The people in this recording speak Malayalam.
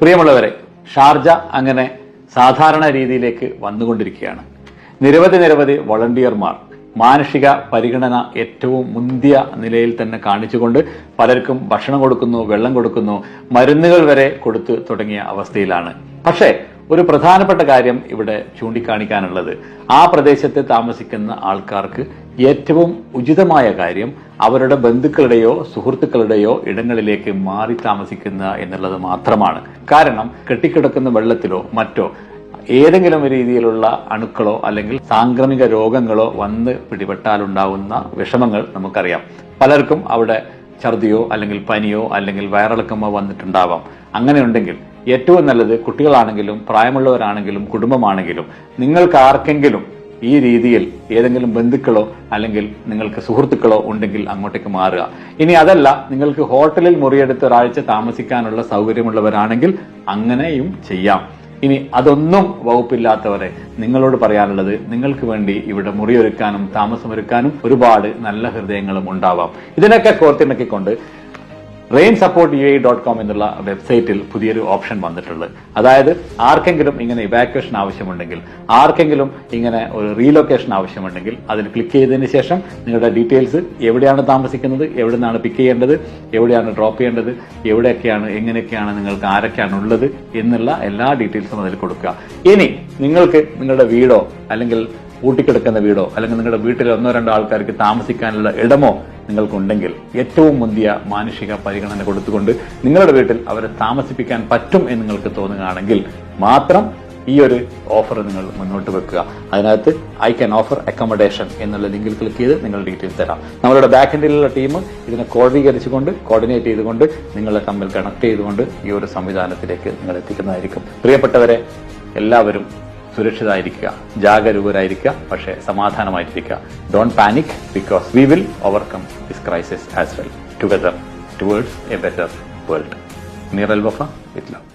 പ്രിയമുള്ളവരെ ഷാർജ അങ്ങനെ സാധാരണ രീതിയിലേക്ക് വന്നുകൊണ്ടിരിക്കുകയാണ്. നിരവധി നിരവധി വളണ്ടിയർമാർ മാനുഷിക പരിഗണന ഏറ്റവും മുന്തിയ നിലയിൽ തന്നെ കാണിച്ചുകൊണ്ട് പലർക്കും ഭക്ഷണം കൊടുക്കുന്നു വെള്ളം കൊടുക്കുന്നു മരുന്നുകൾ വരെ കൊടുത്തു തുടങ്ങിയ അവസ്ഥയിലാണ്. പക്ഷേ ഒരു പ്രധാനപ്പെട്ട കാര്യം ഇവിടെ ചൂണ്ടിക്കാണിക്കാനുള്ളത്. ആ പ്രദേശത്ത് താമസിക്കുന്ന ആൾക്കാർക്ക് ഏറ്റവും ഉചിതമായ കാര്യം അവരുടെ ബന്ധുക്കളുടെയോ സുഹൃത്തുക്കളുടെയോ ഇടങ്ങളിലേക്ക് മാറി താമസിക്കുന്ന എന്നുള്ളത് മാത്രമാണ്. കാരണം കെട്ടിക്കിടക്കുന്ന വെള്ളത്തിലോ മറ്റോ ഏതെങ്കിലും രീതിയിലുള്ള അണുക്കളോ അല്ലെങ്കിൽ സാംക്രമിക രോഗങ്ങളോ വന്ന് പിടിപെട്ടാലുണ്ടാവുന്ന വിഷമങ്ങൾ നമുക്കറിയാം. പലർക്കും അവിടെ ഛർദിയോ അല്ലെങ്കിൽ പനിയോ അല്ലെങ്കിൽ വയറിളക്കമോ വന്നിട്ടുണ്ടാവാം. അങ്ങനെയുണ്ടെങ്കിൽ ഏറ്റവും നല്ലത് കുട്ടികളാണെങ്കിലും പ്രായമുള്ളവരാണെങ്കിലും കുടുംബമാണെങ്കിലും നിങ്ങൾക്ക് ആർക്കെങ്കിലും ഈ രീതിയിൽ ഏതെങ്കിലും ബന്ധുക്കളോ അല്ലെങ്കിൽ നിങ്ങൾക്ക് സുഹൃത്തുക്കളോ ഉണ്ടെങ്കിൽ അങ്ങോട്ടേക്ക് മാറുക. ഇനി അതല്ല നിങ്ങൾക്ക് ഹോട്ടലിൽ മുറിയെടുത്ത് ഒരാഴ്ച താമസിക്കാനുള്ള സൗകര്യമുള്ളവരാണെങ്കിൽ അങ്ങനെയും ചെയ്യാം. ഇനി അതൊന്നും വകുപ്പില്ലാത്തവരെ നിങ്ങളോട് പറയാനുള്ളത് നിങ്ങൾക്ക് വേണ്ടി ഇവിടെ മുറിയൊരുക്കാനും താമസമൊരുക്കാനും ഒരുപാട് നല്ല ഹൃദയങ്ങളും ഉണ്ടാവാം. ഇതിനൊക്കെ കോർത്തിണക്കിക്കൊണ്ട് rain support U I dot com എന്നുള്ള വെബ്സൈറ്റിൽ പുതിയൊരു ഓപ്ഷൻ വന്നിട്ടുള്ളത് അതായത് ആർക്കെങ്കിലും ഇങ്ങനെ ഇവാക്വേഷൻ ആവശ്യമുണ്ടെങ്കിൽ ആർക്കെങ്കിലും ഇങ്ങനെ ഒരു റീലൊക്കേഷൻ ആവശ്യമുണ്ടെങ്കിൽ അതിൽ ക്ലിക്ക് ചെയ്തതിന് ശേഷം നിങ്ങളുടെ ഡീറ്റെയിൽസ് എവിടെയാണ് താമസിക്കുന്നത് എവിടെ നിന്നാണ് പിക്ക് ചെയ്യേണ്ടത് എവിടെയാണ് ഡ്രോപ്പ് ചെയ്യേണ്ടത് എവിടെയൊക്കെയാണ് എങ്ങനെയൊക്കെയാണ് നിങ്ങൾക്ക് ആരൊക്കെയാണ് ഉള്ളത് എന്നുള്ള എല്ലാ ഡീറ്റെയിൽസും അതിൽ കൊടുക്കുക. ഇനി നിങ്ങൾക്ക് നിങ്ങളുടെ വീടോ അല്ലെങ്കിൽ പൂട്ടിക്കിടക്കുന്ന വീടോ അല്ലെങ്കിൽ നിങ്ങളുടെ വീട്ടിൽ ഒന്നോ രണ്ടോ ആൾക്കാർക്ക് താമസിക്കാനുള്ള ഇടമോ നിങ്ങൾക്കുണ്ടെങ്കിൽ ഏറ്റവും മുന്തിയ മാനുഷിക പരിഗണന കൊടുത്തുകൊണ്ട് നിങ്ങളുടെ വീട്ടിൽ അവരെ താമസിപ്പിക്കാൻ പറ്റും എന്ന് നിങ്ങൾക്ക് തോന്നുകയാണെങ്കിൽ മാത്രം ഈ ഒരു ഓഫർ നിങ്ങൾ മുന്നോട്ട് വെക്കുക. അതിനകത്ത് ഐ ക്യാൻ ഓഫർ അക്കോമഡേഷൻ എന്നുള്ള ലിങ്കിൽ ക്ലിക്ക് ചെയ്ത് നിങ്ങൾ ഡീറ്റെയിൽസ് തരാം. നമ്മളുടെ ബാക്ക് എൻഡിലുള്ള ടീം ഇതിനെ കോർഡീകരിച്ചുകൊണ്ട് കോർഡിനേറ്റ് ചെയ്തുകൊണ്ട് നിങ്ങളെ തമ്മിൽ കണക്ട് ചെയ്തുകൊണ്ട് ഈ ഒരു സംവിധാനത്തിലേക്ക് നിങ്ങൾ എത്തിക്കുന്നതായിരിക്കും. പ്രിയപ്പെട്ടവരെ എല്ലാവരും സുരക്ഷിതരായിരിക്കുക ജാഗരൂകരായിരിക്കുക പക്ഷേ സമാധാനമായിരിക്കുക don't panic because we will overcome this crisis as well together towards a better world നീറൽ വഫ വിത്ത് ലവ്